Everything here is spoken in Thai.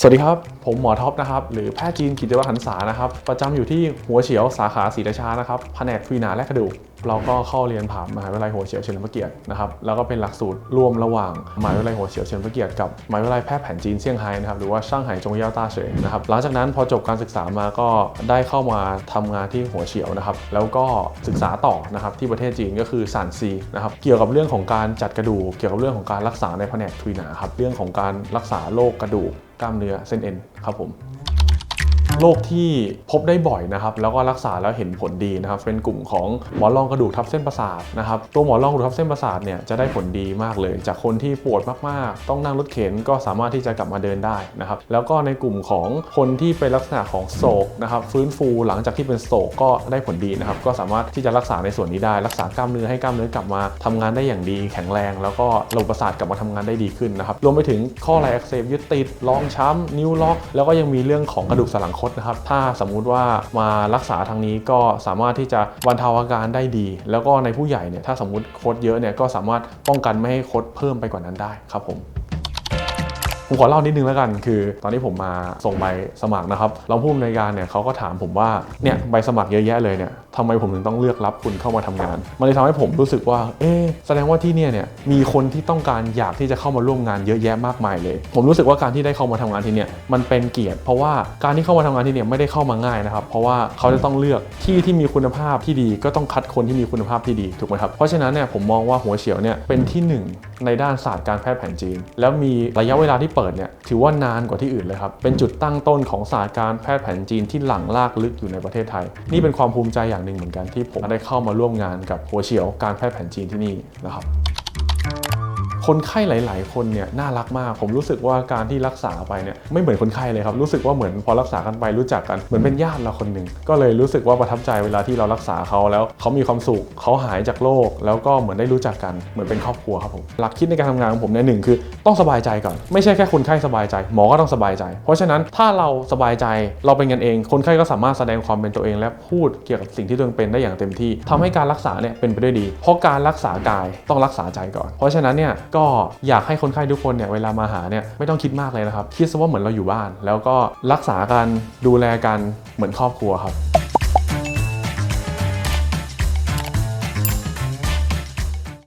สวัสดีครับ ผมหมอท็อปนะครับ หรือแพทย์จีนกิตวัฒน์หันษานะครับ ประจำอยู่ที่หัวเฉียวสาขาศรีราชานะครับ แผนกฟีนาและกระดูก เราก็เข้าเรียนผ่านมหาวิทยาลัยหัวเฉียวเฉลิมพระเกียรตินะครับแล้วก็เป็นหลักสูตรร่วมระหว่างมหาวิทยาลัยหัวเฉียวเฉลิมพระเกียรติกับมหาวิทยาลัยแพทย์แผนจีนเซี่ยงไฮ้นะครับหรือว่าช่างไห่จงเย่าต้าเฉยนะครับหลังจากนั้นพอจบการศึกษามาก็ได้เข้ามาทำงานที่หัวเฉียวนะครับแล้วก็ศึกษาต่อนะครับที่ประเทศจีนก็คือซานซีนะครับเกี่ยวกับเรื่องของการจัดกระดูกเกี่ยวกับเรื่องของการรักษาในแผนกทุยหนาครับเรื่องของการรักษาโรคกระดูกกล้ามเนื้อเส้นเอ็นครับผม โรคที่พบได้บ่อยนะครับแล้วก็รักษาแล้วเห็นผลดีนะครับเป็นกลุ่มของหมอนรองกระดูกทับเส้นประสาทนะครับตัวหมอนรองกระดูกทับเส้นประสาทเนี่ยจะได้ผลดีมากเลย จากคนที่ปวดมากๆ ต้องนั่งรถเข็นก็สามารถที่จะกลับมาเดินได้นะครับแล้วก็ในกลุ่มของคนที่เป็นลักษณะของโศกนะครับฟื้นฟูหลังจากที่เป็นโศกก็ได้ผลดีนะครับก็สามารถที่จะรักษาในส่วนนี้ได้ รักษากล้ามเนื้อให้กล้ามเนื้อกลับมาทำงานได้อย่างดีแข็งแรง แล้วก็ระบบประสาทกลับมาทำงานได้ดีขึ้นนะครับรวมไปถึงข้อไหล่อักเสบยึดติดรองช้ำนิ้วล็อก แล้วก็ยังมีเรื่องของกระดูกสันหลังคตนะครับ ถ้าสมมุติว่ามารักษาทางนี้ก็สามารถที่จะบรรเทาอาการได้ดี แล้วก็ในผู้ใหญ่เนี่ยถ้าสมมติคดเยอะเนี่ยก็สามารถป้องกันไม่ให้คดเพิ่มไปกว่านั้นได้ครับผม ผมขอเล่านิดนึงแล้วกัน คือ ตอนที่ผมมาส่งใบสมัครนะครับรองผู้อำนวยการเนี่ยเขาก็ถามผมว่าเนี่ยใบสมัครเยอะแยะเลยเนี่ยทำไมผมถึงต้องเลือกรับคุณเข้ามาทำงาน มันเลยทำให้ผมรู้สึกว่า เอ๊แสดงว่าที่เนี่ยเนี่ยมีคนที่ต้องการอยากที่จะเข้ามาร่วมงานเยอะแยะมากมายเลย ผมรู้สึกว่าการที่ได้เข้ามาทำงานที่เนี่ยมันเป็นเกียรติ เพราะว่าการที่เข้ามาทำงานที่เนี่ยไม่ได้เข้ามาง่ายนะครับ เพราะว่าเขาจะต้องเลือกที่ที่มีคุณภาพที่ดี ก็ต้องคัดคนที่มีคุณภาพที่ดีถูกไหมครับ เพราะฉะนั้นเนี่ยผมมองว่าหัวเฉียวเนี่ยเป็นที่หนึ่งในด้านศาสตร์การแพทย์แผนจีน แล้วมีระยะเวลาที่เปิดเนี่ยถือว่านานกว่าที่อื่นเลยครับ เป็นจุดตั้งต้นของศาสตร์การแพทย์แผนจีนที่หลังลากลึกอยู่ในประเทศไทย นี่เป็นความภูมิใจอย่างหนึ่งเหมือนกันที่ผมได้เข้ามาร่วมงานกับหัวเฉียวการแพทย์แผนจีนที่นี่นะครับ คนไข้หลาย ๆ คนเนี่ยน่ารักมาก ผมรู้สึกว่าการที่รักษาไปเนี่ยไม่เหมือนคนไข้เลยครับ รู้สึกว่าเหมือนพอรักษากันไปรู้จักกันเหมือนเป็นญาติเราคนหนึ่งก็เลยรู้สึกว่าประทับใจเวลาที่เรารักษาเขาแล้วเขามีความสุขเขาหายจากโรคแล้วก็เหมือนได้รู้จักกันเหมือนเป็นครอบครัวครับผมหลักคิดในการทำงานของผมเนี่ยหนึ่งคือต้องสบายใจก่อน ไม่ใช่แค่คนไข้สบายใจ หมอก็ต้องสบายใจ เพราะฉะนั้นถ้าเราสบายใจเราเป็นกันเอง คนไข้ก็สามารถแสดงความเป็นตัวเอง และพูดเกี่ยวกับสิ่งที่ตัวเองเป็นได้อย่างเต็มที่ทำให้การรักษาเนี่ยเป็นไปด้วยดี เพราะการรักษากายต้องรักษาใจก่อน เพราะฉะนั้นเนี่ยก็อยากให้คนไข้ทุกคนเนี่ยเวลามาหาเนี่ยไม่ต้องคิดมากเลยนะครับ คิดซะว่าเหมือนเราอยู่บ้าน แล้วก็รักษากันดูแลกันเหมือนครอบครัวครับ